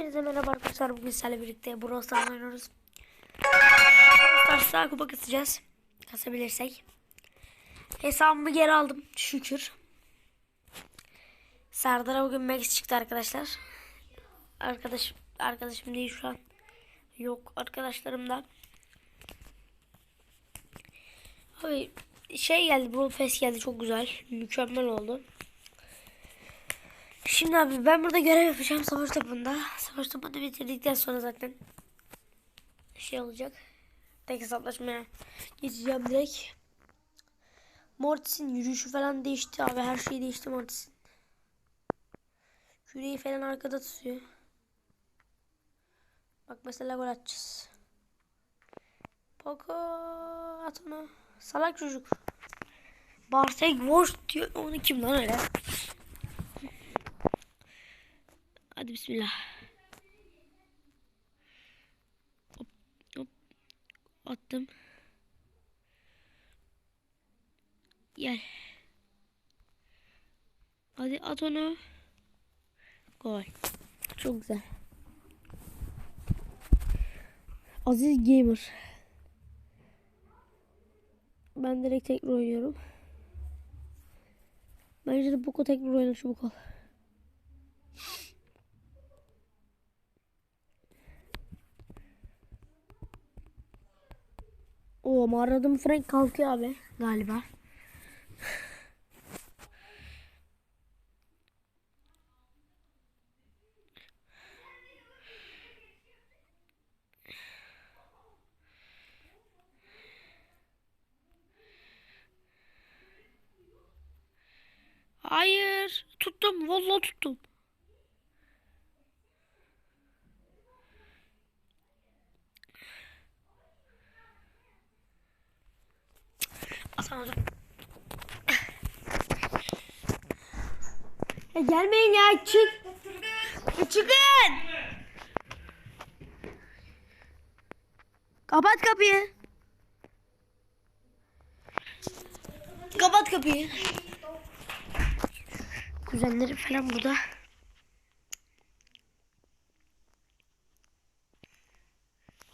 Hepinize merhaba arkadaşlar. Bugün sizlerle birlikte Brawl Stars oynuyoruz. Brawl Stars'ta kupa kasacağız. Kasabilirsek. Hesabımı geri aldım. Şükür. Serdar'a bugün Max çıktı arkadaşlar. Arkadaş, arkadaşım değil şu an. Yok arkadaşlarım da. Abi şey geldi Brawl Pass geldi çok güzel. Mükemmel oldu. Şimdi abi ben burada görev yapacağım savaş topunda. Savaş topunu bitirdikten sonra zaten şey olacak. Tek hesaplaşmaya geçeceğim direkt. Mortis'in yürüyüşü falan değişti abi. Her şey değişti Mortis'in. Küreği falan arkada tutuyor. Bak mesela gol atacağız. Poco at onu. Salak çocuk. Bartek Wurst diyor. Onu kim lan öyle? Hadi bismillah. Hop, hop. Attım. Gel. Hadi at onu. Gol. Çok güzel. Aziz Gamer. Ben direkt tekrar oynuyorum. Bence de Boko tekrar oynar çabuk ol. O mağaradım Frank kalkıyor abi galiba. Hayır. Tuttum. Vallahi tuttum. Hocam. Ya gelmeyin ya çık. Çıkın. Kapat kapıyı. Kapat kapıyı. Kuzenlerim falan burada.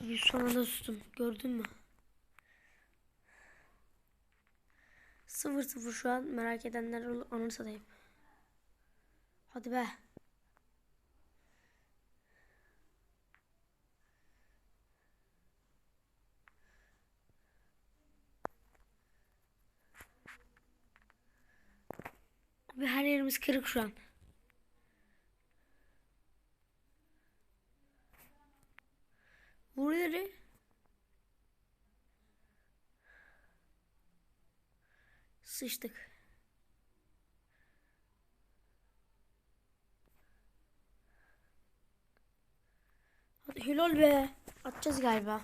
Abi son anda sustum. Gördün mü? Sıfır sıfır şu an merak edenler onu satayım. Hadi be. Ve her yerimiz kırık şu an. Sıçtık. Hadi helal be. Atacağız galiba.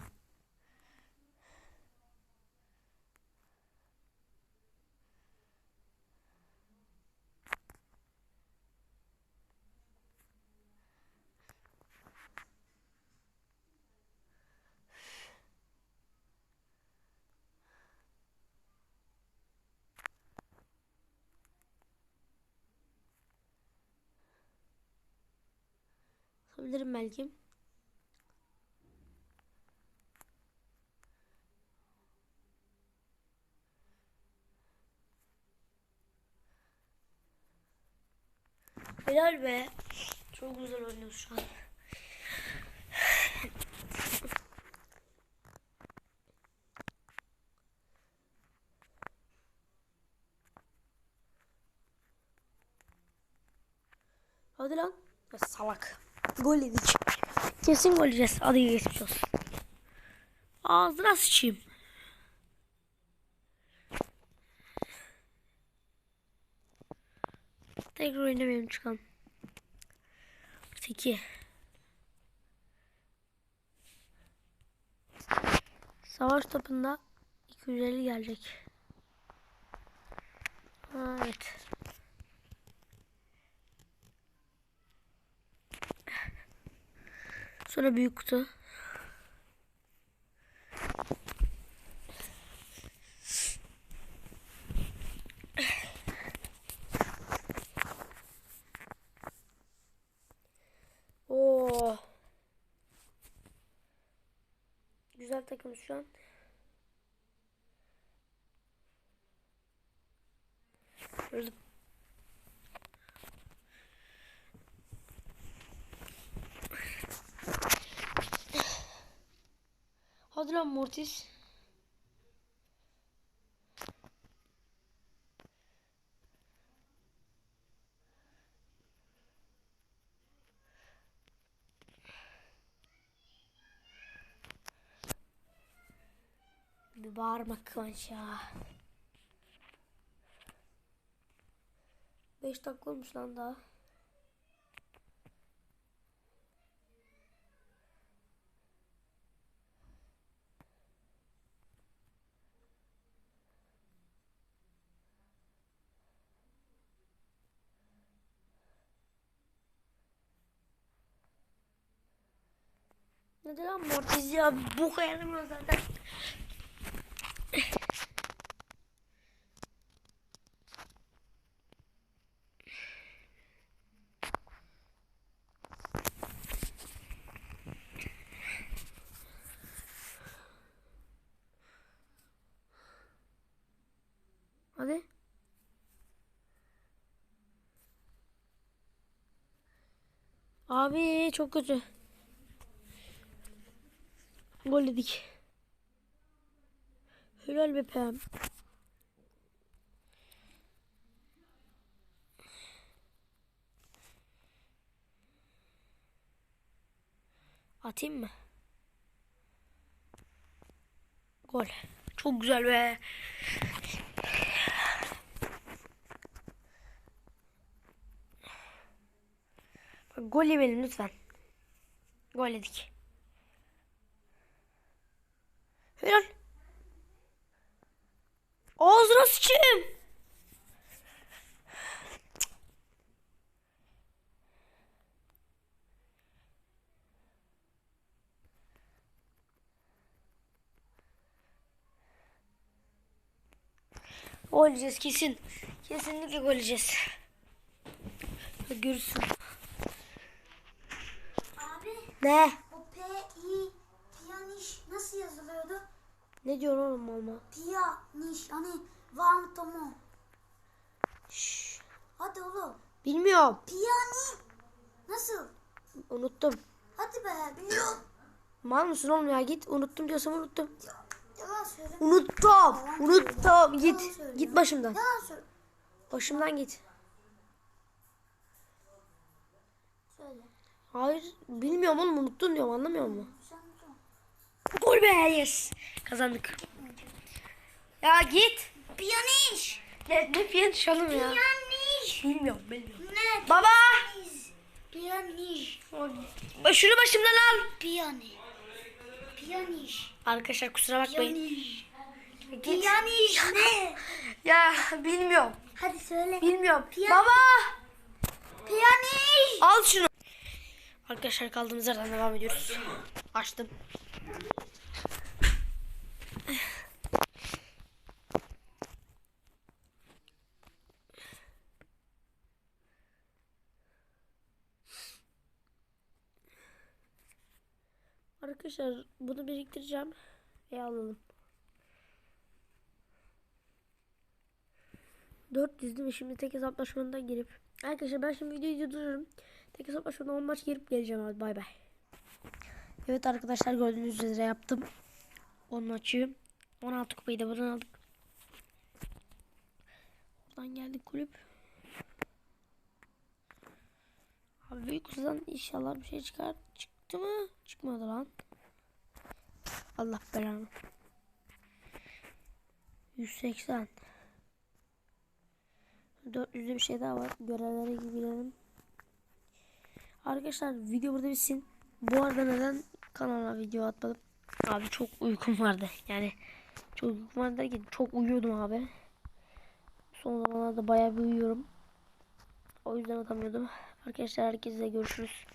Atabilirim belki. Helal be. Çok güzel oynuyoruz şu an. Hadi lan. Ya salak. Gol yedik. Kesin gol yiyeceğiz. Hadi geçmiş olsun. Ağzına sıçayım. Tekrar oynamayalım çıkalım. 2 Savaş topunda 250 gelecek. Evet. Sonra büyük kutu. Güzel takım şu an. Böyle Hadi lan Mortis. Bir bağırma Kıvanç ya. 5 dakika olmuş lan daha. Ne lan Mortis ya? Bu yaramıyor zaten. Hadi. Abi çok kötü. Gol yedik. Helal be Pem. Atayım mı? Gol. Çok güzel be. Gol yemeyelim lütfen. Gol yedik. Helal. Ağzına sıçayım. Gol yiyeceğiz kesin. Kesinlikle gol yiyeceğiz. Görürsün. Abi Ne? o P-I piyaniş nasıl yazılıyordu? Ne diyorsun oğlum olma? Piyaniş hani vam tomo. Şşş. Hadi oğlum. Bilmiyorum. Piyani nasıl? Unuttum. Hadi be biliyorum. Mal mısın oğlum ya git. Unuttum diyorsam unuttum. Yalan söyle. Unuttum. Unuttum. Yalan Git. Git başımdan. Yalan söyle. Başımdan git. Söyle. Hayır. Bilmiyorum oğlum unuttun diyorum anlamıyor musun? Gol be yes. Kazandık. Ya git. Piyaniş. Ne, ne piyaniş oğlum ya? Piyaniş. Bilmiyorum bilmiyorum. Ne? Baba. Piyaniş. Şunu başımdan al. Piyani. Piyaniş. Arkadaşlar kusura bakmayın. Piyaniş. Piyaniş ne? Ya bilmiyorum. Hadi söyle. Bilmiyorum. Piyan- Baba. Piyaniş. Al şunu. Arkadaşlar kaldığımız yerden devam ediyoruz. Açtım. Arkadaşlar bunu biriktireceğim ve alalım. 4 dizdim ve şimdi tek hesaplaşmadan girip Arkadaşlar ben şimdi videoyu durdururum. Tek hesaplaşmadan 10 maç girip geleceğim abi bay bay. Evet arkadaşlar gördüğünüz üzere yaptım. 10 maçı. 16 kupayı da buradan aldık. Buradan geldik kulüp. Abi uykusudan inşallah bir şey çıkar. Çıktı mı? Çıkmadı lan. Allah belanı. 180. 400'de bir şey daha var. Görevlere girelim. Arkadaşlar video burada bitsin. Bu arada neden kanala video atmadım? Abi çok uykum vardı. Yani çok uykum vardı derken çok uyuyordum abi. Son zamanlarda bayağı bir uyuyorum. O yüzden atamıyordum. Arkadaşlar herkese görüşürüz.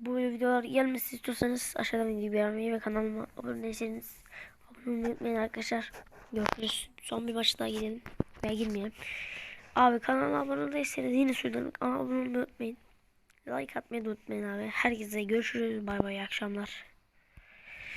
Bu videolar gelmesi istiyorsanız aşağıdan videoyu beğenmeyi ve kanalıma abone değilseniz abone olmayı arkadaşlar. Görüşürüz. Son bir daha gidelim. Veya girmeyelim. Abi kanala abone değilseniz yine söylüyorum. Kanala abone olmayı unutmayın. Like atmayı unutmayın abi. Herkese görüşürüz. Bay bay akşamlar.